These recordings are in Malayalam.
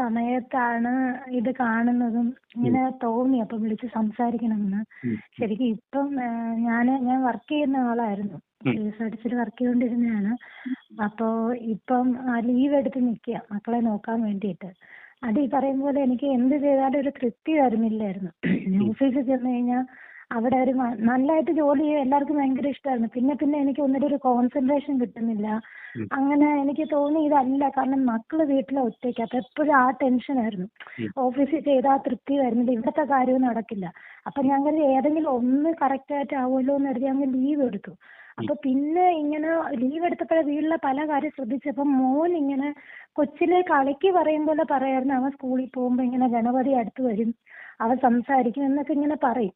സമയത്താണ് ഇത് കാണുന്നതും ഇങ്ങനെ തോന്നി അപ്പൊ വിളിച്ച് സംസാരിക്കണമെന്ന്. ശരിക്കും ഇപ്പം ഞാൻ ഞാൻ വർക്ക് ചെയ്യുന്ന ആളായിരുന്നു. കെഎസ്ആർടിസിയിൽ വർക്ക് ചെയ്തോണ്ടിരുന്നതാണ്. അപ്പോ ഇപ്പം ലീവ് എടുത്ത് നിക്കാ മക്കളെ നോക്കാൻ വേണ്ടിയിട്ട്. അത് ഈ പറയും പോലെ എനിക്ക് എന്ത് ചെയ്താലും ഒരു തൃപ്തി വരുന്നില്ലായിരുന്നു. ഓഫീസിൽ ചെന്ന് കഴിഞ്ഞാ അവിടെ ഒരു നല്ലതായിട്ട് ജോലി ചെയ്യാൻ എല്ലാവർക്കും ഭയങ്കര ഇഷ്ടായിരുന്നു. പിന്നെ പിന്നെ എനിക്ക് ഒന്നിലും ഒരു കോൺസെൻട്രേഷൻ കിട്ടുന്നില്ല. അങ്ങനെ എനിക്ക് തോന്നി ഇതല്ല കാരണം മക്കൾ വീട്ടിൽ ഒറ്റയ്ക്കാ. അപ്പൊ എപ്പഴും ആ ടെൻഷൻ ആയിരുന്നു ഓഫീസിൽ ചെയ്താ തൃപ്തി വരുന്നില്ല. ഇവിടത്തെ കാര്യവും നടക്കില്ല. അപ്പൊ ഞാൻ കരുതി ഏതെങ്കിലും ഒന്ന് കറക്റ്റ് ആയിട്ട് ആവുമല്ലോ എന്ന് കരുതി അങ്ങ് ലീവ് എടുത്തു. അപ്പൊ പിന്നെ ഇങ്ങനെ ലീവ് എടുത്തപ്പോഴാ വീട്ടിലെ പല കാര്യം ശ്രദ്ധിച്ചപ്പോ മോൻ ഇങ്ങനെ കൊച്ചിലെ കളിക്ക് പറയും പോലെ പറയായിരുന്നു അവൻ സ്കൂളിൽ പോകുമ്പോ ഇങ്ങനെ ഗണപതി അടുത്ത് വരും. അവൻ സംസാരിക്കും എന്നൊക്കെ ഇങ്ങനെ പറയും.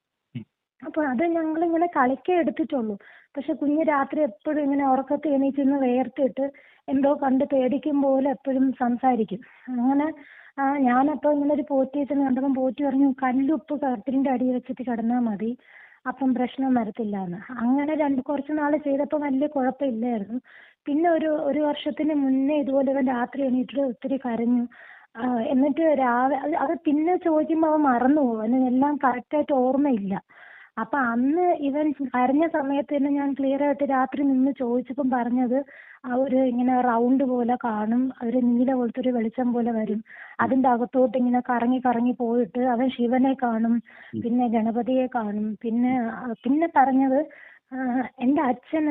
അപ്പൊ അത് ഞങ്ങളിങ്ങനെ കളിക്കേ എടുത്തിട്ടുള്ളൂ. പക്ഷെ കുഞ്ഞ് രാത്രി എപ്പഴും ഇങ്ങനെ ഉറക്കത്തിൽ എണീറ്റിരുന്ന് വേർത്തിട്ട് എന്തോ കണ്ട് പേടിക്കും പോലെ എപ്പഴും സംസാരിക്കും. അങ്ങനെ ഞാനപ്പോ ഇങ്ങനെ ഒരു പോറ്റിയെ ചെന്ന് കണ്ടപ്പോ പോറ്റി പറഞ്ഞു കല്ലുപ്പ് കട്ടിലിന്റെ അടിയിൽ വെച്ചിട്ട് കിടന്നാ മതി. അപ്പം പ്രശ്നം വരത്തില്ലാന്ന്. അങ്ങനെ രണ്ട് കുറച്ച് നാൾ ചെയ്തപ്പോ വലിയ കുഴപ്പമില്ലായിരുന്നു. പിന്നെ ഒരു ഒരു വർഷത്തിന് മുന്നേ ഇതുപോലെ ഇവൻ രാത്രി എണീറ്റിട്ട് ഒത്തിരി കരഞ്ഞു. എന്നിട്ട് രാവിലെ അത് പിന്നെ ചോദിക്കുമ്പോ അവൻ മറന്നു പോകും. അവന് എല്ലാം കറക്റ്റ് ആയിട്ട് ഓർമ്മയില്ല. അപ്പൊ അന്ന് ഇവൻ കരഞ്ഞ സമയത്ത് തന്നെ ഞാൻ ക്ലിയർ ആയിട്ട് രാത്രി നിന്ന് ചോദിച്ചപ്പം പറഞ്ഞത് ആ ഒരു ഇങ്ങനെ റൗണ്ട് പോലെ കാണും. ഒരു നീല പോലത്തെ ഒരു വെളിച്ചം പോലെ വരും. അതിന്റെ അകത്തോട്ട് ഇങ്ങനെ കറങ്ങി കറങ്ങി പോയിട്ട് അവൻ ശിവനെ കാണും. പിന്നെ ഗണപതിയെ കാണും. പിന്നെ പിന്നെ പറഞ്ഞത് എന്റെ അച്ഛൻ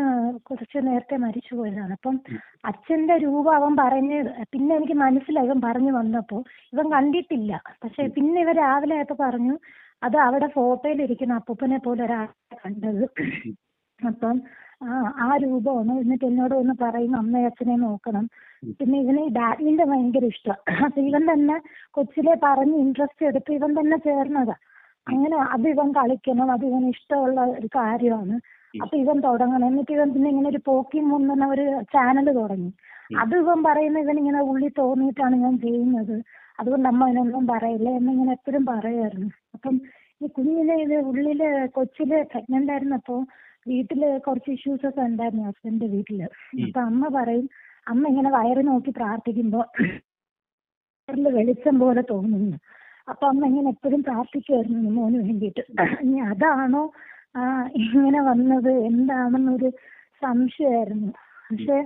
കുറച്ച് നേരത്തെ മരിച്ചു പോയതാണ്. അപ്പം അച്ഛന്റെ രൂപം അവൻ പറഞ്ഞ് പിന്നെ എനിക്ക് മനസ്സിലായി ഇവൻ പറഞ്ഞു വന്നപ്പോ. ഇവൻ കണ്ടിട്ടില്ല. പക്ഷെ പിന്നെ ഇവൻ രാവിലെ ആയപ്പോ പറഞ്ഞു അത് അവിടെ ഫോട്ടോയിൽ ഇരിക്കുന്ന അപ്പൂപ്പനെ പോലെ ഒരാളെ കണ്ടത്. അപ്പം ആ രൂപമാണ്. എന്നിട്ട് എന്നോട് വന്ന് പറയും അമ്മയെ അച്ഛനെ നോക്കണം. പിന്നെ ഇവന് ബാഡ്മിന്റൺ ഭയങ്കര ഇഷ്ടം അപ്പൊ ഇവൻ തന്നെ കൊച്ചിലെ പറഞ്ഞ് ഇൻട്രസ്റ്റ് എടുത്ത് ഇവൻ തന്നെ ചേർന്നതാ. അങ്ങനെ അത് ഇവൻ കളിക്കണം. അത് ഇവന് ഇഷ്ടമുള്ള ഒരു കാര്യമാണ്. അപ്പൊ ഇവൻ തുടങ്ങണം. എന്നിട്ട് ഇവൻ പിന്നെ ഇങ്ങനെ ഒരു പോക്കിമോൻ എന്ന് ഒരു ചാനൽ തുടങ്ങി. അത് ഇവൻ പറയുന്ന ഇവൻ ഇങ്ങനെ ഉള്ളി തോന്നിയിട്ടാണ് ഞാൻ ചെയ്യുന്നത്. അതുകൊണ്ട് അമ്മ അതിനൊന്നും പറയില്ല എന്നിങ്ങനെ എപ്പോഴും പറയുമായിരുന്നു. അപ്പം കുഞ്ഞിന് ഇത് ഉള്ളിൽ കൊച്ചിൽ പ്രഗ്നന്റ് ആയിരുന്നപ്പോ വീട്ടിൽ കുറച്ച് ഇഷ്യൂസ് ഒക്കെ ഉണ്ടായിരുന്നു ഹസ്ബൻഡിന്റെ വീട്ടിൽ. അപ്പൊ അമ്മ പറയും അമ്മ ഇങ്ങനെ വയറ് നോക്കി പ്രാർത്ഥിക്കുമ്പോ വയറിൽ വെളിച്ചം പോലെ തോന്നുന്നു. അപ്പൊ അമ്മ ഇങ്ങനെ എപ്പഴും പ്രാർത്ഥിക്കുമായിരുന്നു മോന് വേണ്ടിയിട്ട്. ഇനി അതാണോ ഇങ്ങനെ വന്നത് എന്താണെന്നൊരു സംശയമായിരുന്നു. പക്ഷെ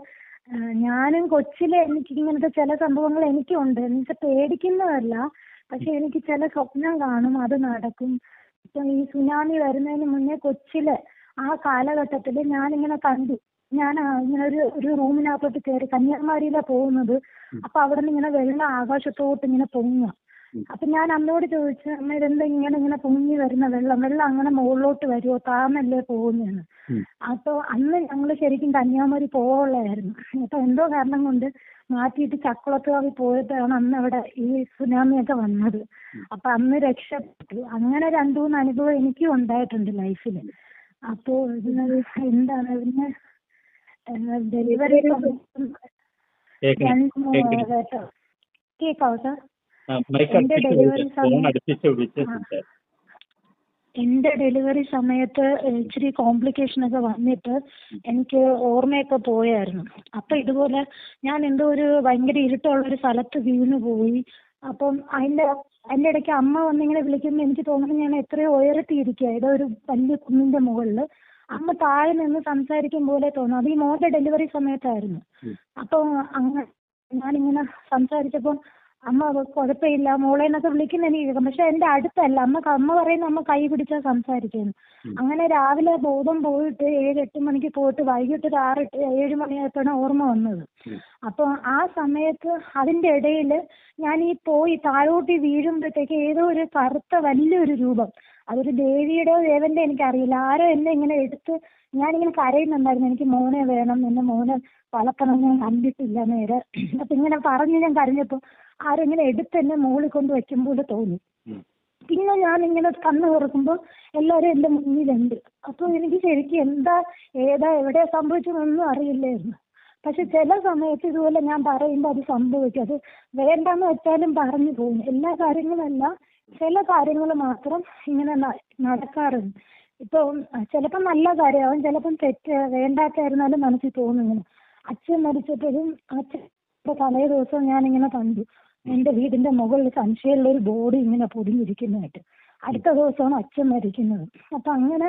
ഞാനും കൊച്ചിലെ എനിക്ക് ഇങ്ങനത്തെ ചില സംഭവങ്ങൾ എനിക്കും ഉണ്ട്. എന്ന് വെച്ചാ പേടിക്കുന്നതല്ല. പക്ഷെ എനിക്ക് ചില സ്വപ്നം കാണും അത് നടക്കും. ഇപ്പൊ ഈ സുനാമി വരുന്നതിന് മുന്നേ കൊച്ചിൽ ആ കാലഘട്ടത്തിൽ ഞാനിങ്ങനെ കണ്ടു. ഞാൻ ഇങ്ങനെ ഒരു ഒരു റൂമിനകത്തോട്ട് കയറി കന്യാകുമാരിയിലാ പോകുന്നത്. അപ്പൊ അവിടുന്ന് ഇങ്ങനെ വെള്ളം ആകാശത്തോട്ട് ഇങ്ങനെ പൊങ്ങുക. അപ്പൊ ഞാൻ അമ്മയോട് ചോദിച്ചു അമ്മ ഇതെന്താ ഇങ്ങനെ ഇങ്ങനെ പൊങ്ങി വരുന്ന വെള്ളം. വെള്ളം അങ്ങനെ മുകളിലോട്ട് വരുവോ താന്നല്ലേ പോകുന്നേന്ന്. അപ്പൊ അന്ന് ഞങ്ങൾ ശരിക്കും കന്യാകുമാരി പോവുള്ളായിരുന്നു. അപ്പൊ എന്തോ കാരണം കൊണ്ട് മാറ്റിയിട്ട് ചക്കുളത്തുകാവിൽ പോയപ്പോഴാണ് അന്ന് അവിടെ ഈ സുനാമിയൊക്കെ വന്നത്. അപ്പൊ അന്ന് രക്ഷപ്പെട്ടു. അങ്ങനെ രണ്ട് മൂന്ന് അനുഭവം എനിക്കും ഉണ്ടായിട്ടുണ്ട് ലൈഫിൽ. അപ്പൊ എന്താണ് പിന്നെ ഡെലിവറി കേക്കാവോ സാർ? എന്റെ ഡെലിവറി സമയത്ത് എന്റെ ഡെലിവറി സമയത്ത് ഇച്ചിരി കോംപ്ലിക്കേഷൻ ഒക്കെ വന്നിട്ട് എനിക്ക് ഓർമ്മയൊക്കെ പോയായിരുന്നു. അപ്പൊ ഇതുപോലെ ഞാൻ എന്തോ ഒരു ഭയങ്കര ഇരുട്ടുള്ള ഒരു സ്ഥലത്ത് വീണ് പോയി. അപ്പം അതിന്റെ അതിന്റെ ഇടയ്ക്ക് അമ്മ വന്നിങ്ങനെ വിളിക്കുമ്പോ എനിക്ക് തോന്നുന്നു ഞാൻ എത്രയോ ഉയർത്തിയിരിക്കുക. ഏതോ ഒരു വലിയ കുന്നിന്റെ മുകളിൽ. അമ്മ താഴെ നിന്ന് സംസാരിക്കും പോലെ തോന്നും. അത് ഈ മോന്റെ ഡെലിവറി സമയത്തായിരുന്നു. അപ്പൊ അങ്ങനെ ഞാനിങ്ങനെ സംസാരിച്ചപ്പോ അമ്മ കുഴപ്പമില്ല മോളെ എന്നൊക്കെ വിളിക്കുന്നത് എനിക്ക് കേൾക്കാം. പക്ഷെ എന്റെ അടുത്തല്ല. അമ്മ അമ്മ പറയുന്നത് അമ്മ കൈ പിടിച്ചാ സംസാരിക്കുന്നു അങ്ങനെ രാവിലെ ബോധം പോയിട്ട് ഏഴ് എട്ട് മണിക്ക് പോയിട്ട് വൈകിട്ട് ഒരു ആറ് ഏഴ് മണിയായപ്പോഴാണ് ഓർമ്മ വന്നത്. അപ്പൊ ആ സമയത്ത് അതിന്റെ ഇടയിൽ ഞാൻ ഈ പോയി താഴോട്ടി വീഴുമ്പോഴത്തേക്ക് ഏതോ ഒരു കറുത്ത വലിയൊരു രൂപം. അതൊരു ദേവിയുടെയോ ദേവന്റെ എനിക്കറിയില്ല. ആരോ എന്നെ ഇങ്ങനെ എടുത്ത് ഞാനിങ്ങനെ കരയുന്നുണ്ടായിരുന്നു. എനിക്ക് മോനെ വേണം. എന്നെ മോനെ വളർത്തണം. ഞാൻ കണ്ടിട്ടില്ല നേരെ. അപ്പൊ ഇങ്ങനെ പറഞ്ഞ് ഞാൻ കരഞ്ഞപ്പോ ആരോ ഇങ്ങനെ എടുത്ത് എന്നെ മുകളിൽ കൊണ്ട് വെക്കും പോലെ തോന്നി. പിന്നെ ഞാൻ ഇങ്ങനെ കണ്ണ് തുറക്കുമ്പോ എല്ലാരും എന്റെ മുന്നിലുണ്ട്. അപ്പൊ എനിക്ക് ശരിക്കും എന്താ ഏതാ എവിടെയാ സംഭവിച്ചതെന്നൊന്നും അറിയില്ലായിരുന്നു. പക്ഷെ ചില സമയത്ത് ഇതുപോലെ ഞാൻ പറയുമ്പോ അത് സംഭവിക്കും. അത് വേണ്ടാന്ന് വെച്ചാലും പറഞ്ഞു പോകും. എല്ലാ കാര്യങ്ങളല്ല ചില കാര്യങ്ങൾ മാത്രം ഇങ്ങനെ നടക്കാറുണ്ട്. ഇപ്പൊ ചിലപ്പോ നല്ല കാര്യമാവും. ചിലപ്പം തെറ്റ് വേണ്ടാത്തതായിരുന്നാലും മനസ്സിൽ തോന്നും ഇങ്ങനെ. അച്ഛൻ മരിച്ചപ്പോഴും അച്ഛന്റെ തലേ ദിവസം ഞാനിങ്ങനെ കണ്ടു. എന്റെ വീടിന്റെ മുകളിൽ സംശയമുള്ള ഒരു ബോഡി ഇങ്ങനെ പൊതിഞ്ഞിരിക്കുന്നതായിട്ട് അടുത്ത ദിവസമാണ് അച്ഛൻ മരിക്കുന്നത്. അപ്പൊ അങ്ങനെ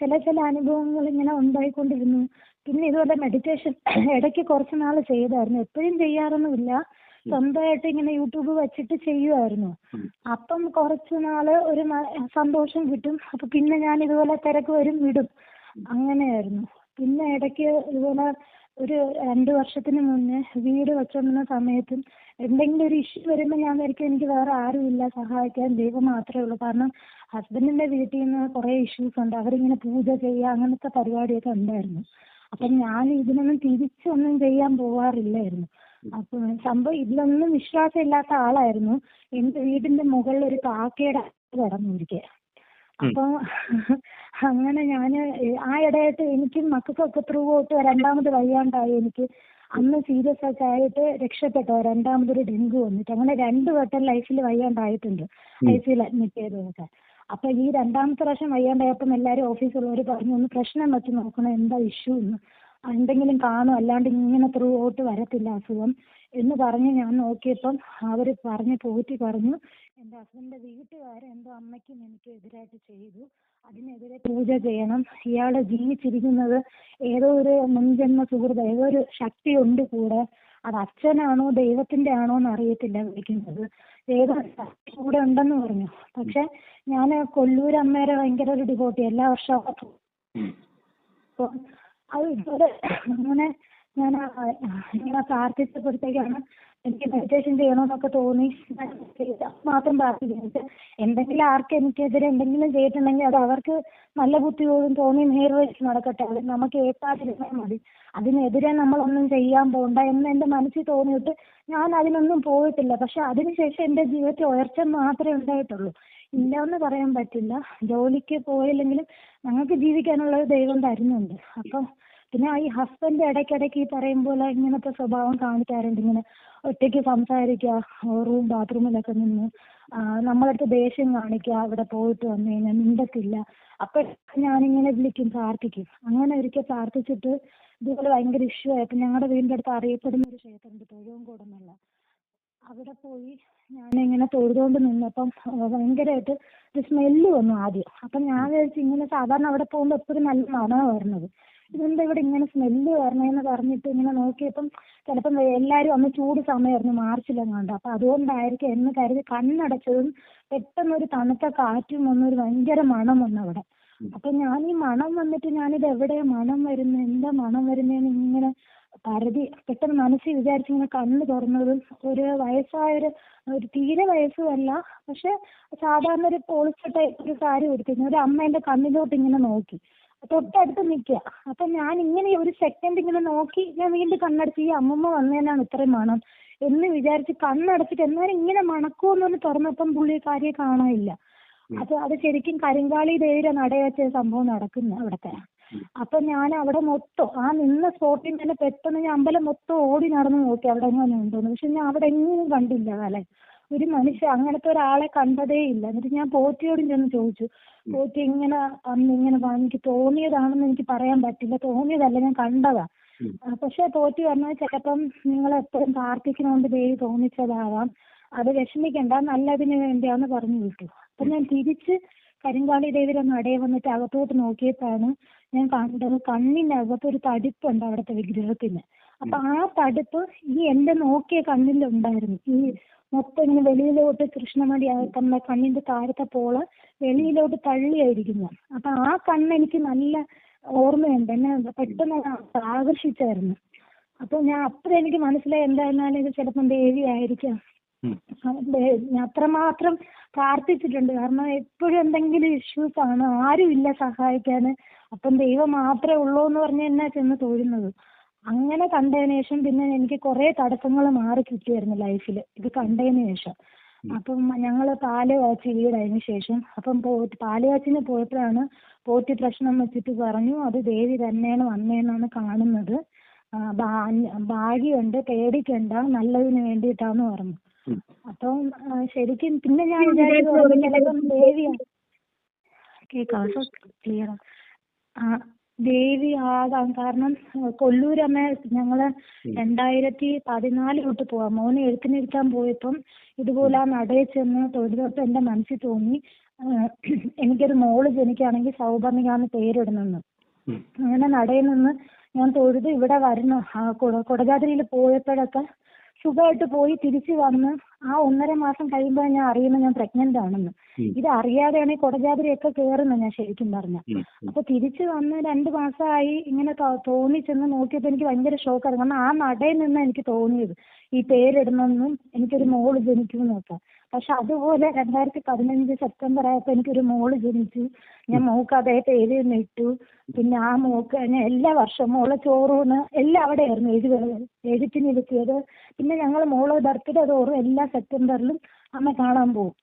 ചില ചില അനുഭവങ്ങൾ ഇങ്ങനെ ഉണ്ടായിക്കൊണ്ടിരുന്നു. പിന്നെ ഇതുപോലെ മെഡിറ്റേഷൻ ഇടയ്ക്ക് കുറച്ച് നാൾ ചെയ്തായിരുന്നു. എപ്പോഴും ചെയ്യാറൊന്നുമില്ല. സ്വന്തമായിട്ട് ഇങ്ങനെ യൂട്യൂബ് വെച്ചിട്ട് ചെയ്യുമായിരുന്നു അപ്പം കുറച്ച് നാൾ ഒരു സന്തോഷം കിട്ടും. അപ്പൊ പിന്നെ ഞാൻ ഇതുപോലെ തിരക്ക് വരും വിടും. അങ്ങനെയായിരുന്നു. പിന്നെ ഇടയ്ക്ക് ഇതുപോലെ ഒരു രണ്ട് വർഷത്തിന് മുന്നേ വീട് വെച്ചോണ്ടുന്ന സമയത്തും എന്തെങ്കിലും ഒരു ഇഷ്യൂ വരുമ്പോൾ ഞാൻ വിചാരിക്കും എനിക്ക് വേറെ ആരും ഇല്ല സഹായിക്കാൻ ദൈവം മാത്രമേ ഉള്ളൂ. കാരണം ഹസ്ബൻഡിന്റെ വീട്ടിൽ നിന്ന് കുറേ ഇഷ്യൂസ് ഉണ്ട്. അവരിങ്ങനെ പൂജ ചെയ്യുക അങ്ങനത്തെ പരിപാടിയൊക്കെ ഉണ്ടായിരുന്നു. അപ്പൊ ഞാൻ ഇതിനൊന്നും തിരിച്ചൊന്നും ചെയ്യാൻ പോവാറില്ലായിരുന്നു. അപ്പൊ സംഭവം ഇതിലൊന്നും വിശ്വാസം ഇല്ലാത്ത ആളായിരുന്നു. എന്റെ വീടിന്റെ മുകളിൽ ഒരു കാക്കയുടെ കടന്നിരിക്കെ അപ്പൊ അങ്ങനെ ഞാൻ ആ ഇടയായിട്ട് എനിക്കും മക്കൾക്കൊക്കെ ത്രൂ ഔട്ട് രണ്ടാമത് വയ്യാണ്ടായി. എനിക്ക് അന്ന് സീരിയസ് ഒക്കെ ആയിട്ട് രക്ഷപ്പെട്ടോ. രണ്ടാമതൊരു ഡെങ്കു വന്നിട്ട്. അങ്ങനെ രണ്ട് വട്ടം ലൈഫിൽ വയ്യാണ്ടായിട്ടുണ്ട്. ഐ സിയിൽ അഡ്മിറ്റ് ചെയ്തതൊക്കെ അപ്പൊ ഈ രണ്ടാമത്തെ പ്രാവശ്യം വയ്യാണ്ടായപ്പം എല്ലാരും ഓഫീസുള്ളവര് പറഞ്ഞു ഒന്ന് പ്രശ്നം വെച്ച് നോക്കണം. എന്താ ഇഷ്യൂ എന്ന്? എന്തെങ്കിലും കാണും. അല്ലാണ്ട് ഇങ്ങനെ ത്രൂ ഔട്ട് വരത്തില്ല അസുഖം. എന്ന് പറഞ്ഞ് ഞാൻ നോക്കിയപ്പം അവർ പറഞ്ഞ് പോറ്റി പറഞ്ഞു എന്റെ ഹസ്ബൻഡിന്റെ വീട്ടുകാർ എന്തോ അമ്മയ്ക്കും എനിക്ക് എതിരായിട്ട് ചെയ്തു. അതിനെതിരെ പൂജ ചെയ്യണം. ഇയാൾ ജീവിച്ചിരിക്കുന്നത് ഏതോ ഒരു മുൻജന്മ സുഹൃത്ത് ഏതോ ഒരു ശക്തി ഉണ്ട് കൂടെ. അത് അച്ഛനാണോ ദൈവത്തിന്റെ ആണോ എന്ന് അറിയത്തില്ല വിളിക്കുന്നത്. ഏതോ ശക്തി കൂടെ ഉണ്ടെന്ന് പറഞ്ഞു. പക്ഷെ ഞാൻ കൊല്ലൂർ അമ്മേരെ ഭയങ്കര ഒരു ഡിവോട്ടി എല്ലാ വർഷവും അത് ഇതുപോലെ അങ്ങനെ ഞാൻ ഇങ്ങനെ പ്രാർത്ഥിച്ചപ്പോഴത്തേക്കാണ് എനിക്ക് മെഡിറ്റേഷൻ ചെയ്യണമെന്നൊക്കെ തോന്നി. മാത്രം പ്രാർത്ഥിക്കുന്നത് എന്തെങ്കിലും ആർക്ക് എനിക്കെതിരെ എന്തെങ്കിലും ചെയ്തിട്ടുണ്ടെങ്കിൽ അത് അവർക്ക് നല്ല ബുദ്ധിയോടും തോന്നി നേർവഴിച്ച് നടക്കട്ടെ. അത് നമുക്ക് ഏൽക്കാതിരുന്നാൽ മതി. അതിനെതിരെ നമ്മളൊന്നും ചെയ്യാൻ പോകണ്ട എന്ന് എന്റെ മനസ്സിൽ തോന്നിയിട്ട് ഞാൻ അതിനൊന്നും പോയിട്ടില്ല. പക്ഷെ അതിനുശേഷം എന്റെ ജീവിതത്തിൽ ഉയർച്ച മാത്രമേ ഉണ്ടായിട്ടുള്ളൂ. ഇല്ല എന്ന് പറയാൻ പറ്റില്ല. ജോലിക്ക് പോയില്ലെങ്കിലും ഞങ്ങൾക്ക് ജീവിക്കാനുള്ള ദൈവം തരുന്നുണ്ട്. അപ്പം പിന്നെ ഈ ഹസ്ബൻഡ് ഇടയ്ക്കിടയ്ക്ക് ഈ പറയും പോലെ ഇങ്ങനത്തെ സ്വഭാവം കാണിക്കാറുണ്ട്. ഇങ്ങനെ ഒറ്റയ്ക്ക് സംസാരിക്കുക റൂം ബാത്റൂമിലൊക്കെ നിന്ന് നമ്മളടുത്ത് ദേഷ്യം കാണിക്കുക അവിടെ പോയിട്ട് വന്നു കഴിഞ്ഞാൽ മിണ്ടത്തില്ല. അപ്പൊ ഞാനിങ്ങനെ വിളിക്കും പ്രാർത്ഥിക്കും. അങ്ങനെ ഒരിക്കൽ പ്രാർത്ഥിച്ചിട്ട് ഇതുപോലെ ഭയങ്കര ഇഷ്യൂ ആയപ്പോൾ ഞങ്ങളുടെ വീടിന്റെ അടുത്ത് അറിയപ്പെടുന്ന ഒരു ക്ഷേത്രമുണ്ട് തൊഴുവങ്കോട് എന്നുള്ള അവിടെ പോയി ഞാനിങ്ങനെ തൊഴുതുകൊണ്ട് നിന്നപ്പം ഭയങ്കരമായിട്ട് ഒരു സ്മെല്ല് വന്നു ആദ്യം. അപ്പം ഞാൻ വിചാരിച്ചു ഇങ്ങനെ സാധാരണ അവിടെ പോകുമ്പോൾ എപ്പോഴും നല്ല മണമാണ് വരുന്നത്. ഇതെന്താ ഇവിടെ ഇങ്ങനെ സ്മെല്ല് വരണേന്ന് പറഞ്ഞിട്ട് ഇങ്ങനെ നോക്കിയപ്പം ചിലപ്പം എല്ലാരും അന്ന് ചൂട് സമയമായിരുന്നു മാർച്ചിലെങ്ങാണ്ട് അപ്പൊ അതുകൊണ്ടായിരിക്കും എന്ന് കരുതി കണ്ണടച്ചതും പെട്ടെന്ന് ഒരു തണുത്ത കാറ്റും വന്നു ഒരു ഭയങ്കര മണം വന്നു അവിടെ അപ്പൊ ഞാൻ ഈ മണം വന്നിട്ട് ഞാനിത് എവിടെയാ മണം വരുന്നത് എന്താ മണം വരുന്നതെന്ന് ഇങ്ങനെ പരതി പെട്ടെന്ന് മനസ്സിൽ വിചാരിച്ച് ഇങ്ങനെ കണ്ണ് തുറന്നതും ഒരു വയസ്സായൊരു ഒരു തീരെ വയസ്സുമല്ല പക്ഷെ സാധാരണ ഒരു പോളിസ്റ്റർ ടൈപ്പ് ഒരു സാരി ഉടുത്തിരുന്ന. ഒരു അമ്മ എന്റെ കണ്ണിലോട്ട് ഇങ്ങനെ നോക്കി. തൊട്ടടുത്ത് നിക്കാ. അപ്പൊ ഞാൻ ഇങ്ങനെ ഒരു സെക്കൻഡ് ഇങ്ങനെ നോക്കി ഞാൻ വീണ്ടും കണ്ണടച്ച് ഈ അമ്മമ്മ വന്നേനാണ് ഇത്രയും മണം എന്ന് വിചാരിച്ച് കണ്ണടച്ചിട്ട് എന്നാലും ഇങ്ങനെ മണക്കൂന്ന് പറഞ്ഞ് തുറന്നപ്പം പുള്ളിക്കാരിയെ കാണാനില്ല. അപ്പൊ അത് ശരിക്കും കരിങ്കാളി ദേവിയുടെ നടയച്ച സംഭവം നടക്കുന്നു അവിടത്തെ. അപ്പൊ ഞാൻ അവിടെ മൊത്തം ആ നിന്ന സ്പോട്ടിൽ തന്നെ പെട്ടെന്ന് ഞാൻ അമ്പലം മൊത്തം ഓടി നടന്ന് നോക്കി അവിടെ എങ്ങനെ ഉണ്ടോന്ന്. പക്ഷെ ഞാൻ അവിടെ എങ്ങും കണ്ടില്ല കാലേ ഒരു മനുഷ്യ അങ്ങനത്തെ ഒരാളെ കണ്ടതേ ഇല്ല. എന്നിട്ട് ഞാൻ പോറ്റിയോടും ചെന്ന് ചോദിച്ചു. പോറ്റി ഇങ്ങനെ അന്ന് ഇങ്ങനെ എനിക്ക് തോന്നിയതാണെന്ന് എനിക്ക് പറയാൻ പറ്റില്ല. തോന്നിയതല്ല ഞാൻ കണ്ടതാ. പക്ഷെ പോറ്റി പറഞ്ഞത് ചിലപ്പം നിങ്ങൾ എപ്പോഴും പ്രാർത്ഥിക്കണോണ്ട് ദേവി തോന്നിച്ചതാവാം. അത് വിഷമിക്കണ്ട നല്ലതിന് വേണ്ടിയാന്ന് പറഞ്ഞു വിട്ടു. അപ്പൊ ഞാൻ തിരിച്ച് കരിങ്കാളി ദേവിയുടെ നടയെ വന്നിട്ട് അകത്തോട്ട് നോക്കിയപ്പോഴാണ് ഞാൻ കണ്ടത് കണ്ണിനകത്ത് ഒരു തടിപ്പുണ്ട് അവിടുത്തെ വിഗ്രഹത്തിന്. അപ്പൊ ആ തടിപ്പ് ഈ എന്റെ നോക്കിയ കണ്ണിലുണ്ടായിരുന്നു. ഈ മൊത്തം ഇങ്ങനെ വെളിയിലോട്ട് കൃഷ്ണമണി നമ്മുടെ കണ്ണിന്റെ താഴത്തെ പോൾ വെളിയിലോട്ട് തള്ളിയായിരിക്കുന്നു. അപ്പൊ ആ കണ്ണ് എനിക്ക് നല്ല ഓർമ്മയുണ്ട്. എന്നെ പെട്ടെന്ന് അത് ആകർഷിച്ചായിരുന്നു. അപ്പൊ ഞാൻ അപ്പഴേ എനിക്ക് മനസ്സിലായി എന്തായിരുന്നാലും ഇത് ചിലപ്പം ദേവി ആയിരിക്കാം. ഞാൻ അത്രമാത്രം പ്രാർത്ഥിച്ചിട്ടുണ്ട്. കാരണം എപ്പോഴും എന്തെങ്കിലും ഇഷ്യൂസ് ആണ്. ആരും ഇല്ല സഹായിക്കാൻ അപ്പം ദൈവം മാത്രമേ ഉള്ളൂ എന്ന് പറഞ്ഞ് തന്നെ ചെന്ന് തൊഴുന്നത്? അങ്ങനെ കണ്ടതിന് ശേഷം പിന്നെ എനിക്ക് കുറെ തടസ്സങ്ങൾ മാറി കിട്ടിയായിരുന്നു ലൈഫിൽ ഇത് കണ്ടതിന് ശേഷം. അപ്പം ഞങ്ങൾ പാൽ കാച്ചി വീടായതിനു ശേഷം അപ്പം പോറ്റ് പാൽ കാച്ചിന് പോയപ്പോഴാണ് പോറ്റി പ്രശ്നം വെച്ചിട്ട് പറഞ്ഞു അത് ദേവി തന്നെയാണ് വന്നേന്നാണ് കാണുന്നത്. ഭാ- ഭാഗ്യമുണ്ട് പേടിക്കണ്ട നല്ലതിന് വേണ്ടിയിട്ടാന്ന് പറഞ്ഞു. അപ്പം ശരിക്കും പിന്നെ ഞാൻ വിചാരിച്ചു ചിലപ്പം ദേവിയാണ് കേൾക്കാം ക്ലിയർ ആ ദേവി ആകാം. കാരണം കൊല്ലൂരമ്മ ഞങ്ങൾ രണ്ടായിരത്തി പതിനാല് തൊട്ട് പോവാം. മോനെ എഴുത്തിനിരുത്താൻ പോയപ്പം ഇതുപോലെ ആ നടയിൽ ചെന്ന് എന്റെ മനസ്സിൽ തോന്നി ഏഹ് എനിക്കൊരു മോൾ ജനിക്കുകയാണെങ്കിൽ സൗപർണിക എന്ന് പേരിടണമെന്ന് അങ്ങനെ നടയിൽ നിന്ന് ഞാൻ തൊഴുത് ഇവിടെ വരണം കൊടജാദ്രിയിൽ പോയപ്പോഴൊക്കെ സുഖമായിട്ട് പോയി. തിരിച്ചു വന്ന് ആ ഒന്നര മാസം കഴിയുമ്പോൾ ഞാൻ അറിയുന്നത് ഞാൻ പ്രഗ്നന്റ് ആണെന്ന്. ഇത് അറിയാതെയാണ് ഈ കൊടജാതിരയൊക്കെ കയറുന്നത് ഞാൻ ശരിക്കും പറഞ്ഞ. അപ്പൊ തിരിച്ചു വന്ന് രണ്ട് മാസമായി ഇങ്ങനെ തോ- തോന്നി ചെന്ന് നോക്കിയപ്പോൾ എനിക്ക് ഭയങ്കര ഷോക്കായിരുന്നു കാരണം ആ നടയിൽ നിന്ന് എനിക്ക് തോന്നിയത്. ഈ പേരിടണമെന്നും എനിക്കൊരു മോൾ ജനിക്കുമെന്നൊക്കെ. പക്ഷെ അതുപോലെ രണ്ടായിരത്തി പതിനഞ്ച് സെപ്റ്റംബർ ആയപ്പോ എനിക്കൊരു മോൾ ജനിച്ചു. ഞാൻ മോക്ക് പേര് തന്നെ ഇട്ടു. പിന്നെ ആ മോക്ക് ഞാൻ എല്ലാ വർഷവും മോളെ ചോറൂണ് എല്ലാം അവിടെ ആയിരുന്നു എഴുതി എഴുത്തിനിരുത്തിയത് പിന്നെ ഞങ്ങൾ മോളെ ബർത്ത്ഡേ തോറും എല്ലാ സെപ്റ്റംബറിലും അമ്മ കാണാൻ പോകും.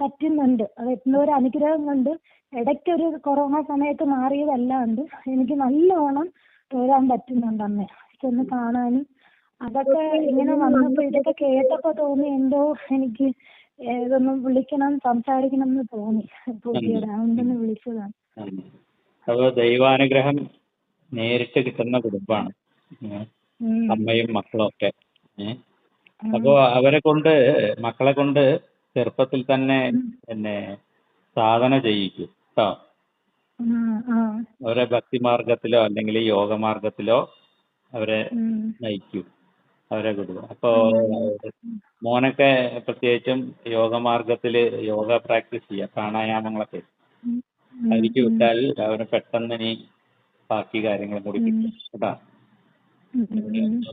പറ്റുന്നുണ്ട്. അത് എന്തോ ഒരു അനുഗ്രഹം കൊണ്ട് ഇടയ്ക്കൊരു കൊറോണ സമയത്ത് മാറിയതല്ലാണ്ട് എനിക്ക് നല്ലോണം തൊഴാൻ പറ്റുന്നുണ്ട് അമ്മ. ചെന്ന് കാണാനും. അതൊക്കെ ഇങ്ങനെ വന്നപ്പോ ഇതൊക്കെ കേട്ടപ്പോ തോന്നി എന്തോ എനിക്ക് ഇതൊന്ന് വിളിക്കണം സംസാരിക്കണം എന്ന് തോന്നി പുതിയത് അതുകൊണ്ടൊന്ന് വിളിച്ചതാണ്. അപ്പൊ ദൈവാനുഗ്രഹം നേരിട്ട് കിട്ടുന്ന കുടുംബാണ്. ഉം. അമ്മയും മക്കളും ഒക്കെ. അപ്പോ അവരെ കൊണ്ട് മക്കളെ കൊണ്ട് ചെറുപ്പത്തിൽ തന്നെ എന്നെ പിന്നെ സാധന ചെയ്യിക്കും. കേട്ടോ. അവരെ ഭക്തിമാർഗത്തിലോ അല്ലെങ്കിൽ യോഗമാർഗത്തിലോ അവരെ നയിക്കും. അവരെ കുടുംബം അപ്പോ മോനൊക്കെ പ്രത്യേകിച്ചും യോഗ മാർഗത്തിൽ യോഗ പ്രാക്ടീസ് ചെയ്യുക പ്രാണായാമങ്ങളൊക്കെ. അതിലേക്ക്. വിട്ടാൽ അവന് പെട്ടെന്ന് ഇനി ബാക്കി കാര്യങ്ങളും കൂടി കിട്ടും. കേട്ടോ.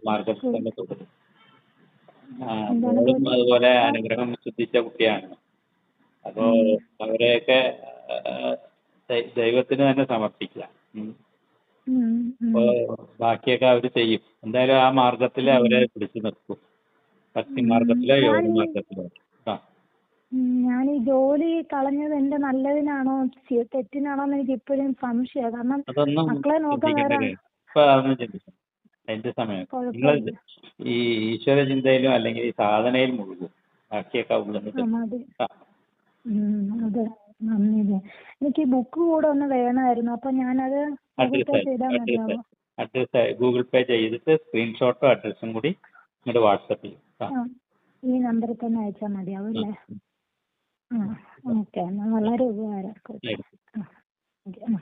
മാർഗത്തിൽ തന്നെ തുടരും. മോളും അതുപോലെ അനുഗ്രഹം ശ്രദ്ധിച്ച കുട്ടിയാണ്. അപ്പോ അവരെയൊക്കെ ദൈവത്തിന് തന്നെ സമർപ്പിക്കുക. അപ്പോ ബാക്കിയൊക്കെ അവർ ചെയ്യും. എന്തായാലും ആ മാർഗത്തിൽ അവരെ പിടിച്ചു നിർത്തും. ഭക്തി മാർഗത്തിലോ യോഗ മാർഗത്തിലോ ആ. ഞാൻ ഈ ജോലി കളഞ്ഞത് എന്റെ നല്ലതിനാണോ തെറ്റിനാണോ എന്ന് എനിക്ക് ഇപ്പോഴും സംശയം. കാരണം മക്കളെ നോക്കാൻ അതിന്റെ സമയം. നിങ്ങൾ ഈ ഈശ്വര ചിന്തയിലും അല്ലെങ്കിൽ സാധനയിൽ മുഴുകും. ബാക്കിയൊക്കെ ഉള്ളത് അതെ. നന്ദി ഇല്ലേ. എനിക്ക് ബുക്ക് കൂടെ ഒന്ന് വേണമായിരുന്നു. അപ്പൊ ഞാനത് ഗൂഗിൾ പേ ചെയ്താൽ മതിയാവോ? അഡ്രസ് ഗൂഗിൾ പേ ചെയ്തിട്ട് സ്ക്രീൻഷോട്ടും അഡ്രസ്സും കൂടി ഇങ്ങോട്ട് വാട്സപ്പ് ചെയ്യും ആ. ആ ഈ നമ്പറിൽ തന്നെ അയച്ചാൽ മതിയാവും അല്ലേ? ആ ഓക്കെ. എന്നാൽ വളരെ ഉപകാരം. ആ ഓക്കെ ആ.